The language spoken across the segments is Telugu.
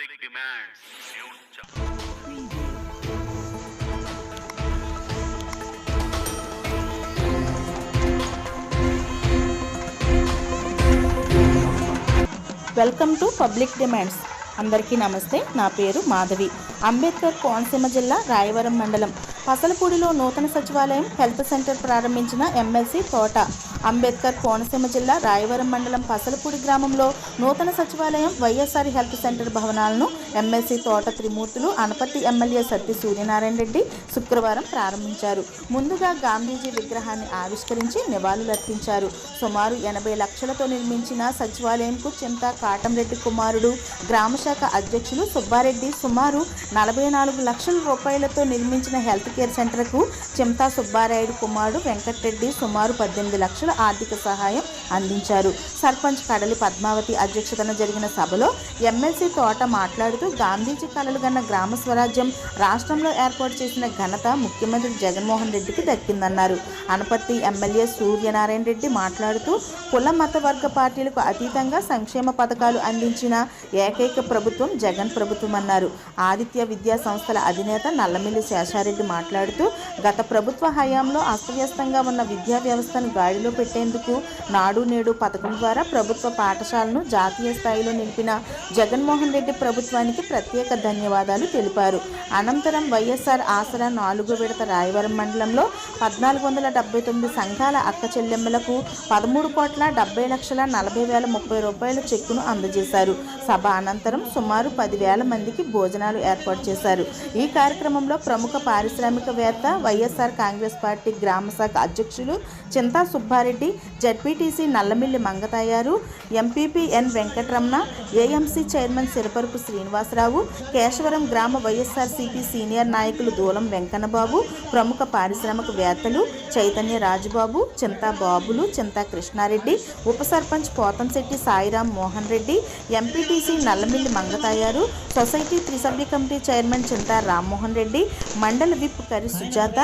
Public demands welcome to public demands అందరికీ నమస్తే. నా పేరు మాధవి. అంబేద్కర్ కోనసీమ జిల్లా రాయవరం మండలం పసలపూడిలో నూతన సచివాలయం హెల్త్ సెంటర్ ప్రారంభించిన ఎమ్మెల్సీ తోట. అంబేద్కర్ కోనసీమ జిల్లా రాయవరం మండలం పసలపూడి గ్రామంలో నూతన సచివాలయం వైఎస్ఆర్ హెల్త్ సెంటర్ భవనాలను ఎమ్మెల్సీ తోట త్రిమూర్తులు అనపర్తి ఎమ్మెల్యే సత్తి సూర్యనారాయణ రెడ్డి శుక్రవారం ప్రారంభించారు. ముందుగా గాంధీజీ విగ్రహాన్ని ఆవిష్కరించి నివాళులర్పించారు సుమారు ఎనభై లక్షలతో నిర్మించిన సచివాలయంకు చింత కాటంరెడ్డి కుమారుడు గ్రామశాఖ అధ్యక్షులు సుబ్బారెడ్డి సుమారు నలభై నాలుగు లక్షల రూపాయలతో నిర్మించిన హెల్త్ కేర్ సెంటర్కు చింతా సుబ్బారాయుడు కుమారుడు వెంకటరెడ్డి సుమారు పద్దెనిమిది లక్షల ఆర్థిక సహాయం అందించారు. సర్పంచ్ కడలి పద్మావతి అధ్యక్షతన జరిగిన సభలో ఎమ్మెల్సీ తోట మాట్లాడుతూ గాంధీజీ కళలు గన్న గ్రామ స్వరాజ్యం రాష్ట్రంలో ఏర్పాటు చేసిన ఘనత ముఖ్యమంత్రి జగన్మోహన్ రెడ్డికి దక్కిందన్నారు. అనపర్తి ఎమ్మెల్యే సూర్యనారాయణ రెడ్డి మాట్లాడుతూ కుల మత వర్గ పార్టీలకు అతీతంగా సంక్షేమ పథకాలు అందించిన ఏకైక ప్రభుత్వం జగన్ ప్రభుత్వం అన్నారు. ఆదిత్య విద్యా సంస్థల అధినేత నల్లమిల్లి శేషారెడ్డి మాట్లాడుతూ గత ప్రభుత్వ హయాంలో అస్తవ్యస్తంగా ఉన్న విద్యా వ్యవస్థను గాడిలో పెట్టేందుకు నాడు నేడు పథకం ద్వారా ప్రభుత్వ పాఠశాలను జాతీయ స్థాయిలో నిలిపిన జగన్మోహన్ రెడ్డి ప్రభుత్వానికి ప్రత్యేక ధన్యవాదాలు తెలిపారు. అనంతరం వైఎస్ఆర్ ఆసరా నాలుగో విడత రాయవరం మండలంలో పద్నాలుగు వందల డెబ్బై తొమ్మిది సంఘాల అక్క చెల్లెమ్మలకు పదమూడు కోట్ల డెబ్బై లక్షల నలభై వేల ముప్పై రూపాయల చెక్కును అందజేశారు. సభ అనంతరం సుమారు పదివేల మందికి భోజనాలు ఏర్పాటు చేశారు. ఈ కార్యక్రమంలో ప్రముఖ పారిశ్రామికవేత్త వైఎస్ఆర్ కాంగ్రెస్ పార్టీ గ్రామశాఖ అధ్యక్షులు Chinta Subbareddy ZPTC Nallamilli Mangatayaru MPP N Venkataramana AMC chairman Siraparupu Srinivasarao Kesavaram గ్రామ వైఎస్ఆర్సీపీ సీనియర్ నాయకులు దూలం వెంకన్నబాబు ప్రముఖ పారిశ్రామికవేత్తలు చైతన్య రాజుబాబు చింతా బాబులు చింతా కృష్ణారెడ్డి ఉప సర్పంచ్ పోతంశెట్టి సాయిరాం మోహన్ రెడ్డి ఎంపీటీసీ నల్లమిల్లి మంగతాయారు సొసైటీ త్రిసభ్య కమిటీ చైర్మన్ చింతా రామ్మోహన్ రెడ్డి మండల whip Kari Sujatha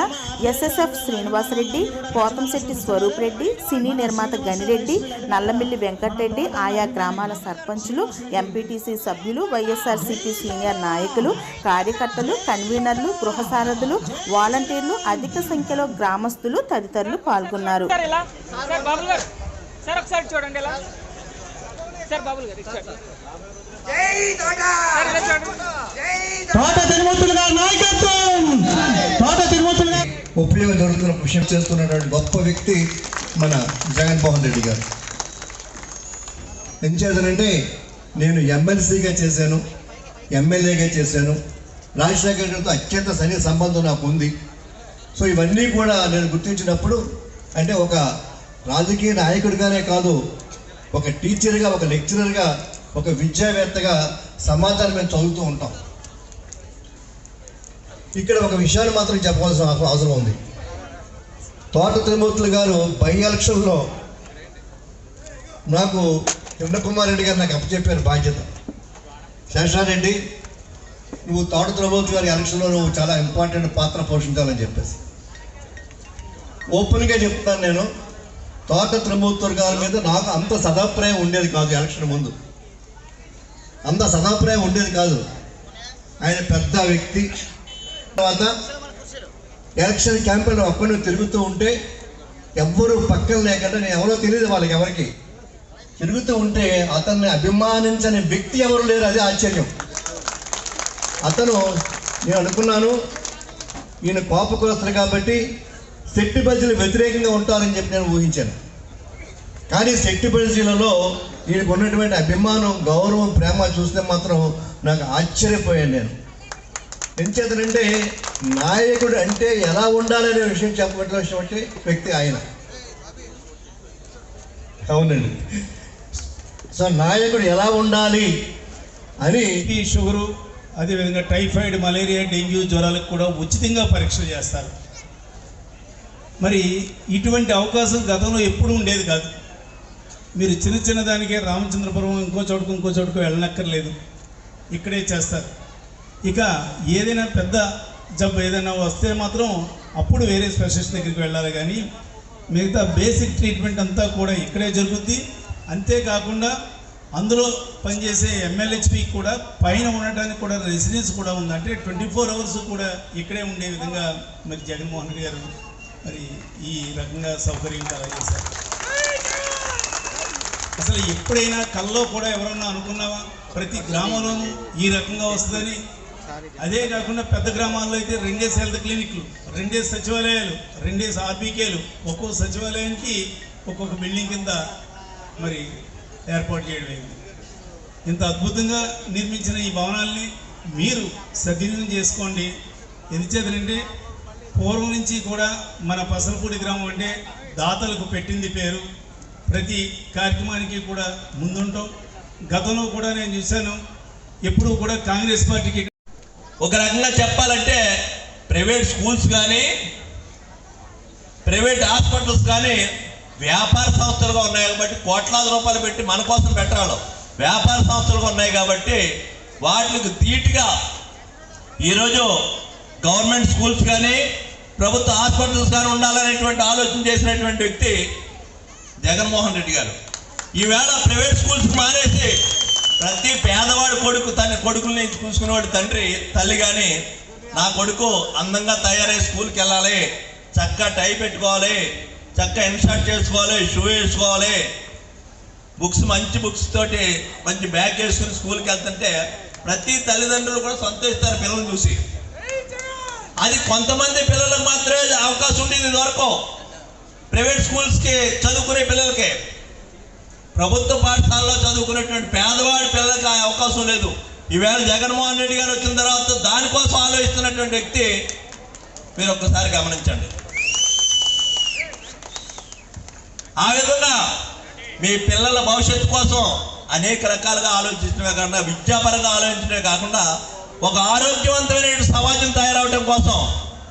SSF Srinivasareddy Pothamsetti Swaroop Reddy cine నిర్మాత గనిరెడ్డి నల్లమిల్లి వెంకటరెడ్డి ఆయా గ్రామాల సర్పంచులు ఎంపీటీసీ సభ్యులు వైఎస్ఆర్సీపీ సీనియర్ నాయకులు కార్యకర్తలు కన్వీనర్లు గృహ సారథులు వాలంటీర్లు అధిక సంఖ్యలో గ్రామస్తులు తదితరులు పాల్గొన్నారు. సార్ గారు సార్ ఒకసారి చూడండి ఇలా. సార్ బాబులు గారు ఇచ్చాడు సార్ ఇలా చూడండి తోట. తిరుమూర్తులు గారి నాయకత్వం. తోట తిరుమూర్తులు గారు ఉపయోగం జరుగుతున్న కృషి చేస్తున్నటువంటి గొప్ప వ్యక్తి మన జగన్మోహన్ రెడ్డి గారు. ఏం చేశానంటే నేను ఎమ్మెల్సీగా చేశాను ఎమ్మెల్యేగా చేశాను. రాజశేఖర్ గారితో అత్యంత సన్నిహిత సంబంధం నాకు ఉంది. సో ఇవన్నీ కూడా నేను గుర్తించినప్పుడు అంటే ఒక రాజకీయ నాయకుడిగానే కాదు ఒక టీచర్గా ఒక లెక్చరర్గా ఒక విద్యావేత్తగా సమాజాన్ని మేము చదువుతూ ఉంటాం. ఇక్కడ ఒక విషయాన్ని మాత్రం చెప్పవలసిన అవసరం- ఉంది. తోట త్రిమూర్తులు గారు బై ఎలక్షన్లో నాకు కిరణకుమార్ రెడ్డి గారు నాకు అప్పచెప్పారు బాధ్యత. శేషారెడ్డి నువ్వు తోట త్రిమూర్తి గారి ఎలక్షన్లో నువ్వు చాలా ఇంపార్టెంట్ పాత్ర పోషించాలని చెప్పేసి. ఓపెన్గా చెప్తాను నేను తోట త్రిమూర్తులు గారి మీద నాకు అంత సదాప్రాయం ఉండేది కాదు ఎలక్షన్ ముందు. అంత సదాప్రాయం ఉండేది కాదు. ఆయన పెద్ద వ్యక్తి. తర్వాత ఎలక్షన్ క్యాంపెయిన్ ఒక్కడిని తిరుగుతూ ఉంటే ఎవ్వరూ పక్కన లేకుండా నేను ఎవరో తెలియదు వాళ్ళకి ఎవరికి. తిరుగుతూ ఉంటే అతన్ని అభిమానించని వ్యక్తి ఎవరు లేరు అదే ఆశ్చర్యం. అతను నేను అనుకున్నాను ఈయన కోపకులస్తులు కాబట్టి శక్తి ప్రజలు వ్యతిరేకంగా ఉంటారని చెప్పి నేను ఊహించాను. కానీ శెట్టి బజ్జీలలో ఈయనకు ఉన్నటువంటి అభిమానం గౌరవం ప్రేమ చూస్తే మాత్రం నాకు ఆశ్చర్యపోయాను నేను. ఎంచేతనంటే నాయకుడు అంటే ఎలా ఉండాలనే విషయం చెప్పబట్టినటువంటి వ్యక్తి ఆయన. అవునండి. సో నాయకుడు ఎలా ఉండాలి అని ఈ షుగరు అదేవిధంగా టైఫాయిడ్ మలేరియా డెంగ్యూ జ్వరాలకు కూడా ఉచితంగా పరీక్షలు చేస్తారు. మరి ఇటువంటి అవకాశం గతంలో ఎప్పుడు ఉండేది కాదు. మీరు చిన్న చిన్న దానికే రామచంద్రపురం ఇంకో చోటుకు ఇంకో చోటుకు వెళ్ళనక్కర్లేదు. ఇక్కడే చేస్తారు. ఇక ఏదైనా పెద్ద జబ్బు ఏదైనా వస్తే మాత్రం అప్పుడు వేరే స్పెషలిస్ట్ దగ్గరికి వెళ్ళాలి కానీ మిగతా బేసిక్ ట్రీట్మెంట్ అంతా కూడా ఇక్కడే జరుగుద్ది. అంతేకాకుండా అందులో పనిచేసే ఎంఎల్హెచ్పి కూడా పైన ఉండటానికి కూడా రెసిడెన్స్ కూడా ఉంది. అంటే ట్వంటీ ఫోర్ అవర్స్ కూడా ఇక్కడే ఉండే విధంగా మరి జగన్మోహన్ రెడ్డి గారు మరి ఈ రకంగా సౌకర్యం కలగజేశారు. అసలు ఎప్పుడైనా కల్లో కూడా ఎవరన్నా అనుకున్నావా? ప్రతి గ్రామంలోనూ ఈ రకంగా వస్తుందని? అదే కాకుండా పెద్ద గ్రామాల్లో అయితే రెండేసి హెల్త్ క్లినిక్లు రెండేసి సచివాలయాలు రెండేసి ఆర్బీకేలు ఒక్కో సచివాలయానికి ఒక్కొక్క బిల్డింగ్ కింద మరి ఏర్పాటు చేయడం అయింది. ఇంత అద్భుతంగా నిర్మించిన ఈ భవనాల్ని మీరు సద్వినియోగం చేసుకోండి. ఎందుచేతనంటే పూర్వం నుంచి కూడా మన పసలపూడి గ్రామం అంటే దాతలకు పెట్టింది పేరు. ప్రతి కార్యక్రమానికి కూడా ముందుంటాం. గతంలో కూడా నేను చూశాను. ఎప్పుడు కూడా కాంగ్రెస్ పార్టీకి ఒక రకంగా చెప్పాలంటే ప్రైవేట్ స్కూల్స్ కానీ ప్రైవేట్ హాస్పిటల్స్ కానీ వ్యాపార సంస్థలుగా ఉన్నాయి కాబట్టి కోట్లాది రూపాయలు పెట్టి మన కోసం పెట్టాలి వ్యాపార సంస్థలుగా ఉన్నాయి కాబట్టి వాటికి ధీటుగా ఈరోజు గవర్నమెంట్ స్కూల్స్ కానీ ప్రభుత్వ హాస్పిటల్స్ కానీ ఉండాలనేటువంటి ఆలోచన చేసినటువంటి వ్యక్తి జగన్మోహన్ రెడ్డి గారు. ఈవేళ ప్రైవేట్ స్కూల్స్ మానేసి ప్రతి పేదవాడి కొడుకు తన కొడుకుల్ని చూసుకునేవాడు తండ్రి తల్లి కానీ నా కొడుకు అందంగా తయారై స్కూల్కి వెళ్ళాలి చక్కగా టై పెట్టుకోవాలి చక్కగా ఇన్షర్ట్ చేసుకోవాలి షూ వేసుకోవాలి. బుక్స్ మంచి బుక్స్ తోటి మంచి బ్యాగ్ వేసుకుని స్కూల్కి వెళ్తుంటే ప్రతి తల్లిదండ్రులు కూడా సంతోషిస్తారు పిల్లల్ని చూసి. అది కొంతమంది పిల్లలకు మాత్రమే అవకాశం ఉండేది దొరకవు ప్రైవేట్ స్కూల్స్కి చదువుకునే పిల్లలకి ప్రభుత్వ పాఠశాలలో చదువుకునేటువంటి పేదవాడి పిల్లలకి ఆ అవకాశం లేదు. ఈవేళ జగన్మోహన్ రెడ్డి గారు వచ్చిన తర్వాత దానికోసం ఆలోచిస్తున్నటువంటి వ్యక్తి మీరు ఒక్కసారి గమనించండి. ఆ విధంగా మీ పిల్లల భవిష్యత్తు కోసం అనేక రకాలుగా ఆలోచించడమే కాకుండా విద్యాపరంగా ఆలోచించడమే కాకుండా ఒక ఆరోగ్యవంతమైన సమాజం తయారవడం కోసం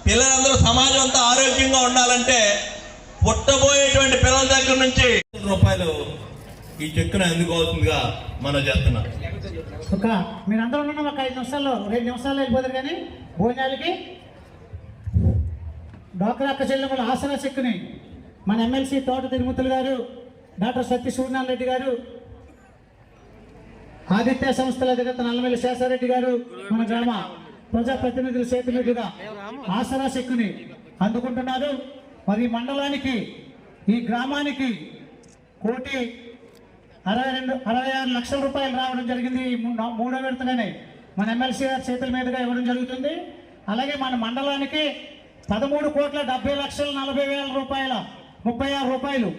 పిల్లలందరూ సమాజం అంతా ఆరోగ్యంగా ఉండాలంటే పుట్టబోయేటువంటి పిల్లల దగ్గర నుంచి రూపాయలు ఈ చెక్కును అందుకోవాల్సిందిగా మనం చేస్తున్నాం. ఒక మీరందరూ ఉన్న ఒక ఐదు నిమిషాల్లో రెండు నిమిషాల్లో వెళ్ళిపోతారు కానీ భోజనాలకి డోక్రా అక్క చెల్లెమ్మల ఆసరా చెక్కుని మన ఎమ్మెల్సీ తోట తిరుమతులు గారు డాక్టర్ సత్య సూర్యనారాయణ రెడ్డి గారు ఆదిత్య సంస్థల అధినేత నల్లమల్లి శేషారెడ్డి గారు మన గ్రామ ప్రజాప్రతినిధుల చేతి మీదుగా ఆసరా చెక్కుని అందుకుంటున్నారు. మరి మండలానికి ఈ గ్రామానికి కోటి అరవై రెండు అరవై ఆరు లక్షల రూపాయలు రావడం జరిగింది. ఈ మూడో విడతగానే మన ఎమ్మెల్సీ గారి చేతుల మీదుగా ఇవ్వడం జరుగుతుంది. అలాగే మన మండలానికి పదమూడు కోట్ల డెబ్బై లక్షల నలభై వేల రూపాయల ముప్పై ఆరు రూపాయలు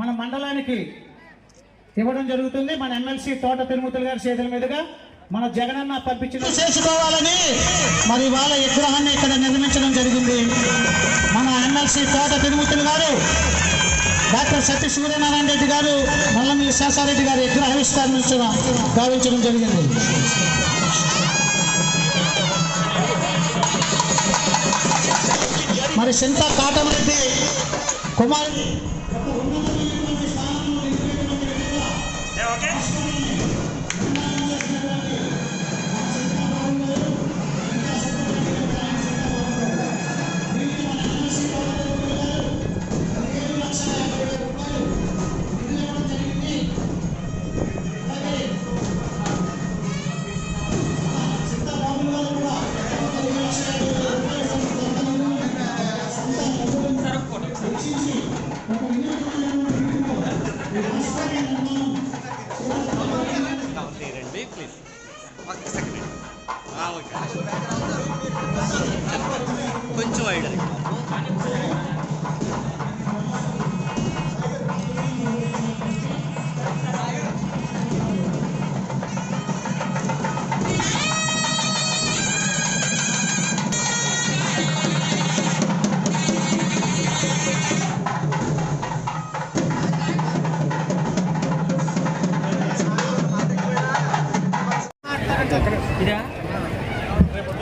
మన మండలానికి ఇవ్వడం జరుగుతుంది. మన ఎమ్మెల్సీ తోట తిరుమతులు గారి చేతుల మీదుగా మన జగనన్న పంపించిన చేసుకోవాలని మరి వాళ్ళ విగ్రహాన్ని ఇక్కడ నిర్మించడం జరిగింది. మన ఎమ్మెల్సీ తోట తిరుమూర్తులు గారు డాక్టర్ సత్య సూర్యనారాయణ రెడ్డి గారు నల్లమిల్లి శేషారెడ్డి గారు విగ్రహ విగ్రహావిష్కరించడం గావించడం జరిగింది. మరి సింత కాటమరెడ్డి కుమార్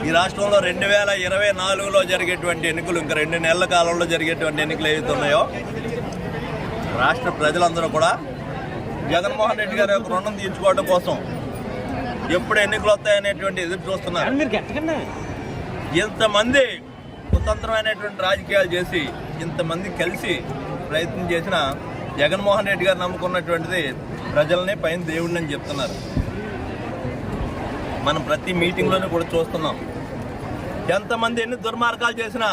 ఈ రాష్ట్రంలో రెండు వేల ఇరవై నాలుగులో జరిగేటువంటి ఎన్నికలు ఇంకా రెండు నెలల కాలంలో జరిగేటువంటి ఎన్నికలు ఏవైతే ఉన్నాయో రాష్ట్ర ప్రజలందరూ కూడా జగన్మోహన్ రెడ్డి గారి యొక్క రుణం తీర్చుకోవడం కోసం ఎప్పుడు ఎన్నికలు వస్తాయనేటువంటి ఎదురు చూస్తున్నారు. ఇంతమంది స్వతంత్రమైనటువంటి రాజకీయాలు చేసి ఇంతమంది కలిసి ప్రయత్నం చేసిన జగన్మోహన్ రెడ్డి గారు నమ్ముకున్నటువంటిది ప్రజల్ని పైన దేవుడిని అని చెప్తున్నారు. మనం ప్రతి మీటింగ్లోనే కూడా చూస్తున్నాం. ఎంతమంది ఎన్ని దుర్మార్గాలు చేసినా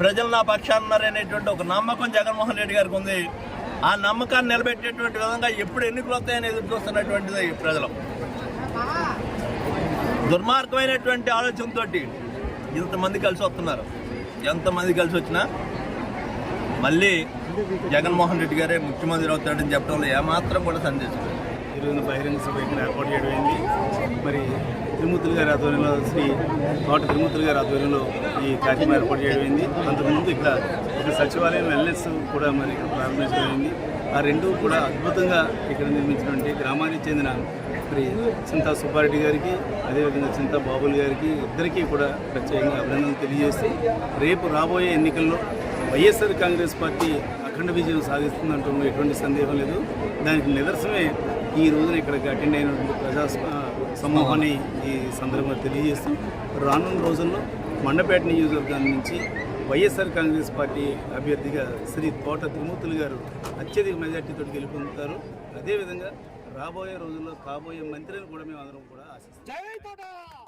ప్రజలు నా పక్షాన ఉన్నారనేటువంటి ఒక నమ్మకం జగన్మోహన్ రెడ్డి గారికి ఉంది. ఆ నమ్మకాన్ని నిలబెట్టేటువంటి విధంగా ఎప్పుడు ఎన్నికలు వస్తాయని ఎదురు చూస్తున్నటువంటిది ప్రజలు. దుర్మార్గమైనటువంటి ఆలోచనతో ఇంతమంది కలిసి వస్తున్నారు. ఎంతమంది కలిసి వచ్చినా మళ్ళీ జగన్మోహన్ రెడ్డి గారే ముఖ్యమంత్రి అవుతాడని చెప్పడంలో ఏమాత్రం కూడా సందేశం ఈరోజున బహిరంగ సభ ఇక్కడ ఏర్పాటు చేయడం అయింది. మరి తిరుమూర్తులు గారి ఆధ్వర్యంలో శ్రీ తోట తిరుమూర్తులు గారి ఆధ్వర్యంలో ఈ కార్యక్రమం ఏర్పాటు చేయడం అయింది. అంతకుముందు ఇక్కడ ఒక సచివాలయం వెల్నెస్ కూడా మరి ఇక్కడ ప్రారంభించడం ఆ రెండు కూడా అద్భుతంగా ఇక్కడ నిర్మించినటువంటి గ్రామానికి చెందిన మరి చింతా సుబ్బారెడ్డి గారికి అదేవిధంగా చింతా బాబుల్ గారికి ఇద్దరికీ కూడా ప్రత్యేకంగా అభినందనలు తెలియజేస్తూ రేపు రాబోయే ఎన్నికల్లో వైఎస్ఆర్ కాంగ్రెస్ పార్టీ అఖండ విజయం సాధిస్తుందంటూ ఎటువంటి సందేహం లేదు. దానికి నిదర్శనమే ఈ రోజున ఇక్కడికి అటెండ్ అయినటువంటి ప్రజా సమూహాన్ని ఈ సందర్భంగా తెలియజేస్తూ. రానున్న రోజుల్లో మండపేట నియోజకవర్గం నుంచి వైఎస్ఆర్ కాంగ్రెస్ పార్టీ అభ్యర్థిగా శ్రీ తోట తిరుమూర్తులు గారు అత్యధిక మెజార్టీతో గెలుపొందుతారు. అదేవిధంగా రాబోయే రోజుల్లో కాబోయే మంత్రిని కూడా మేము అందరం కూడా ఆశిస్తాం.